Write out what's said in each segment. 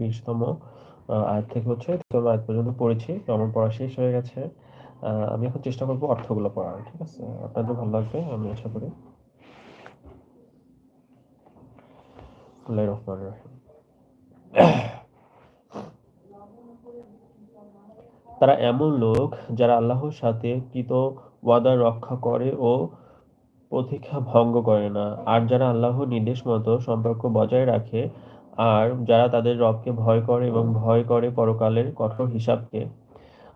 20তম আয়াত থেকে হচ্ছে 30তম আয়াত পর্যন্ত পড়েছি। তো আমার পড়া শেষ হয়ে গেছে। আমি এখন চেষ্টা করব অর্থগুলো পড়ার। ঠিক আছে? আপনাদের ভালো লাগবে, আমি আশা করি। তারা এমন লোক যারা আল্লাহর সাথে কৃত ওয়াদা রক্ষা করে ও প্রতীক্ষা ভঙ্গ করে না। আর যারা আল্লাহর নির্দেশ মতো সম্পর্ক বজায় রাখে, আর যারা তাদের রবকে ভয় করে এবং ভয় করে পরকালের কঠোর হিসাবকে,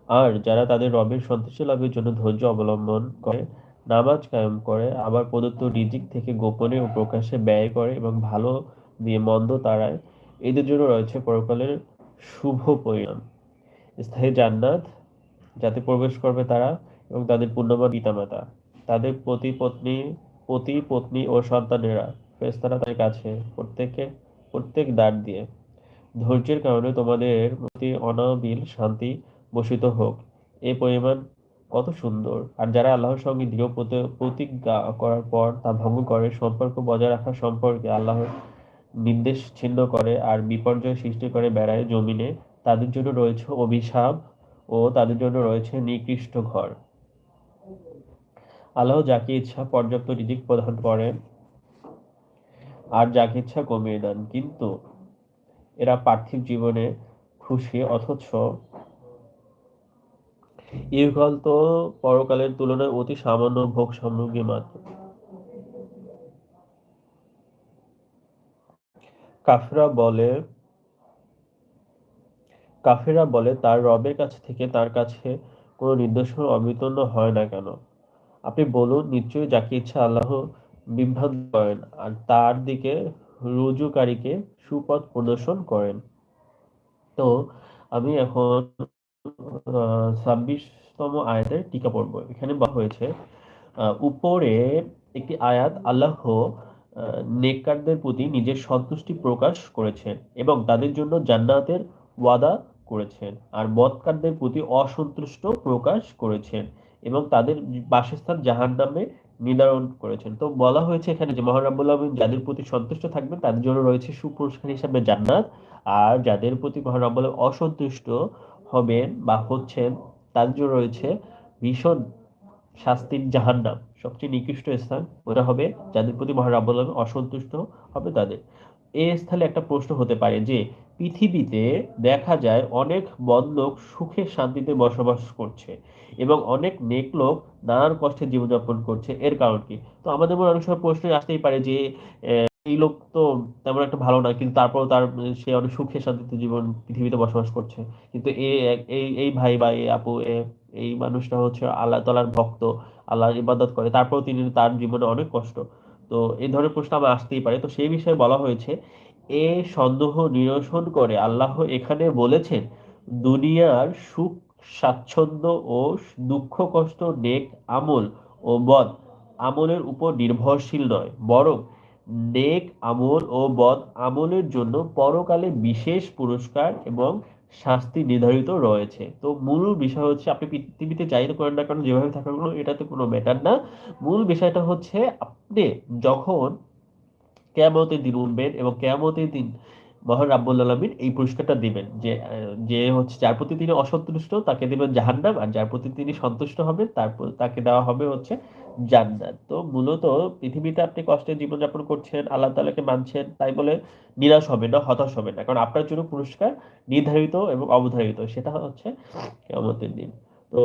আর যারা তাদের রবের সন্তুষ্টি লাভের জন্য ধৈর্য অবলম্বন করে, নামাজ কায়েম করে, আবার প্রদত্ত রিজিক থেকে গোপনে ও প্রকাশে ব্যয় করে এবং ভালো দিয়ে মন্দ তারায় এদের জন্য রয়েছে পরকালের শুভ পরিণাম। স্থায়ী জান্নাত, যাতে প্রবেশ করবে তারা এবং তাদের পুণ্যবান পিতামাতা। তাদের পতি পত্নী পতি, পত্নী ও সন্তানেরা ফেরেশতারা তাদের কাছে প্রত্যেকে প্রত্যেক দ্বার দিয়ে। ধৈর্যের কারণে তোমাদের প্রতি অনাবিল শান্তি বসিত হোক। এই পরিমাণ কত সুন্দর। আর যারা আল্লাহর সঙ্গে দৃঢ় প্রতিজ্ঞা করার পর তা ভঙ্গ করে, সম্পর্ক বজায় রাখার সম্পর্কে আল্লাহর নির্দেশ ছিন্ন করে আর বিপর্যয় সৃষ্টি করে বেড়ায় জমিনে, তাদের জন্য রয়েছে অভিশাপ ও তাদের জন্য রয়েছে নিকৃষ্ট ঘর। আল্লাহ যাকে ইচ্ছা পর্যাপ্ত রিজিক প্রদান করেন আর যাকে ইচ্ছা কমিয়ে দেন। কিন্তু এরা পার্থিব জীবনে খুশি, অথচ ইহকাল তো পরকালের তুলনায় অতি সামান্য ভোগ সামগ্রী মাত্র। কাফেরা বলে কাফেরা বলে, তার রবের কাছ থেকে তার কাছে কোনো নির্দেশন অবিতন্ন হয় না কেন? আপনি বলুন, নিশ্চয়ই যাকে ইচ্ছা আল্লাহ বিভ্রান্ত করেন আর তার দিকে রুজুকারীকে সুপথ প্রদর্শন করেন। তো আমি এখন ছাব্বিশতম আয়াতের টিকা পড়ব। এখানে বলা হয়েছে উপরে একটি আয়াত আল্লাহ নেককারদের প্রতি নিজের সন্তুষ্টি প্রকাশ করেছেন এবং তাদের জন্য জান্নাতের ওয়াদা করেছেন। আর বৎকারদের প্রতি অসন্তুষ্ট প্রকাশ করেছেন। এবং তাদের বাসস্থান জাহান নামে নির্ধারণ করেছেন। তো বলা হয়েছে এখানে যে মহারাবুল আলমিন যাদের প্রতি সন্তুষ্ট থাকবেন তাদের জন্য রয়েছে সুপুরস্কার হিসাবে জান্নাত। আর যাদের প্রতি মহারাবুল অসন্তুষ্ট হবেন বা হচ্ছেন তাদের জন্য রয়েছে ভীষণ শাস্তির জাহান্নাম। সবচেয়ে নিকৃষ্ট স্থান ওটা হবে যাদের প্রতি মহারাবুল অসন্তুষ্ট হবে তাদের। এই স্থলে একটা প্রশ্ন হতে পারে যে পৃথিবীতে দেখা যায় অনেক বদ লোক সুখে শান্তিতে বসবাস করছে এবং অনেক নেক লোক নানান কষ্টে জীবনযাপন করছে। এর কারণ কি? তো আমাদের মনে অনেক সময় প্রশ্ন আসতেই পারে যে এই লোক তো তেমন একটা ভালো না, কিন্তু তারপর তার, সে অনেক সুখে শান্তিতে জীবন পৃথিবীতে বসবাস করছে। কিন্তু এই এই ভাই বা এই আপু এই মানুষটা হচ্ছে আল্লাহ তালার ভক্ত, আল্লাহর ইবাদত করে তারপর তিনি তার জীবনে অনেক কষ্ট। তো এই ধরনের প্রশ্ন আমার আসতেই পারে। তো সেই বিষয়ে বলা হয়েছে এ সন্দেহ নিরসন করে। আল্লাহ এখানে বলেছেন, দুনিয়ার সুখ, স্বাচ্ছন্দ্য ও দুঃখ, কষ্ট, নেক আমল ও বদ আমলের উপর নির্ভরশীল নয়। বরং নেক আমল ও বদ আমলের জন্য পরকালে বিশেষ পুরস্কার এবং শাস্তি নির্ধারিত রয়েছে। তো মূল বিষয় হচ্ছে, আপনি পৃথিবীতে যাই করেন না কারণ যেভাবে থাকার এটাতে কোনো ম্যাটার না। মূল বিষয়টা হচ্ছে, আপনি যখন কেয়ামতের দিন উঠবেন এবং কেয়ামতের দিন মহান রাব্বুল আলমিন এই পুরস্কারটা দিবেন যে যে হচ্ছে যার প্রতি তিনি অসন্তুষ্ট তাকে দিবেন জাহান্নাম আর যার প্রতি তিনি সন্তুষ্ট হবেন তারপর তাকে দেওয়া হবে হচ্ছে জান্নাত। তো মূলত পৃথিবীতে আপনি কষ্টে জীবনযাপন করছেন, আল্লাহ তালাকে মানছেন, তাই বলে নিরাশ হবে না, হতাশ হবে না। কারণ আপনার জন্য পুরস্কার নির্ধারিত এবং অবধারিত, সেটা হচ্ছে কেমতের দিন। তো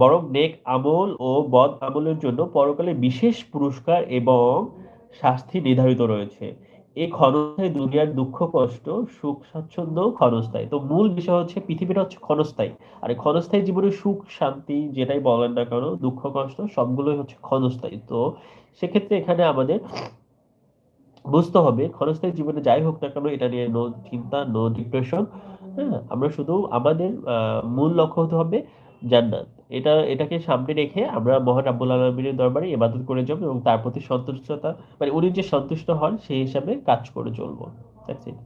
বরং নেক আমল ও বদ আমলের জন্য পরকালে বিশেষ পুরস্কার এবং শাস্তি নির্ধারিত রয়েছে। এই ক্ষণস্থায়ী দুনিয়ার দুঃখ, কষ্ট, সুখ স্বাচ্ছন্দ্য ক্ষণস্থায়ী। তো মূল বিষয় হচ্ছে পৃথিবীটা হচ্ছে ক্ষণস্থায়ী। আর ক্ষণস্থায়ী জীবনে সুখ, শান্তি যেটাই বলেন না কেন, দুঃখ, কষ্ট সবগুলোই হচ্ছে ক্ষণস্থায়ী। তো সেক্ষেত্রে এখানে আমাদের বুঝতে হবে ক্ষণস্থায়ী জীবনে যাই হোক না কেন, এটা নিয়ে নো চিন্তা নো ডিপ্রেশন হ্যাঁ? আমরা শুধু আমাদের মূল লক্ষ্য হতে হবে জান্নাত। এটা, এটাকে সামনে রেখে আমরা মহান আব্বুল আলমিনের দরবারে ইবাদত করে যাব এবং তার প্রতি সন্তুষ্টতা মানে উনি যে সন্তুষ্ট হন সেই হিসাবে কাজ করে চলবো। That's it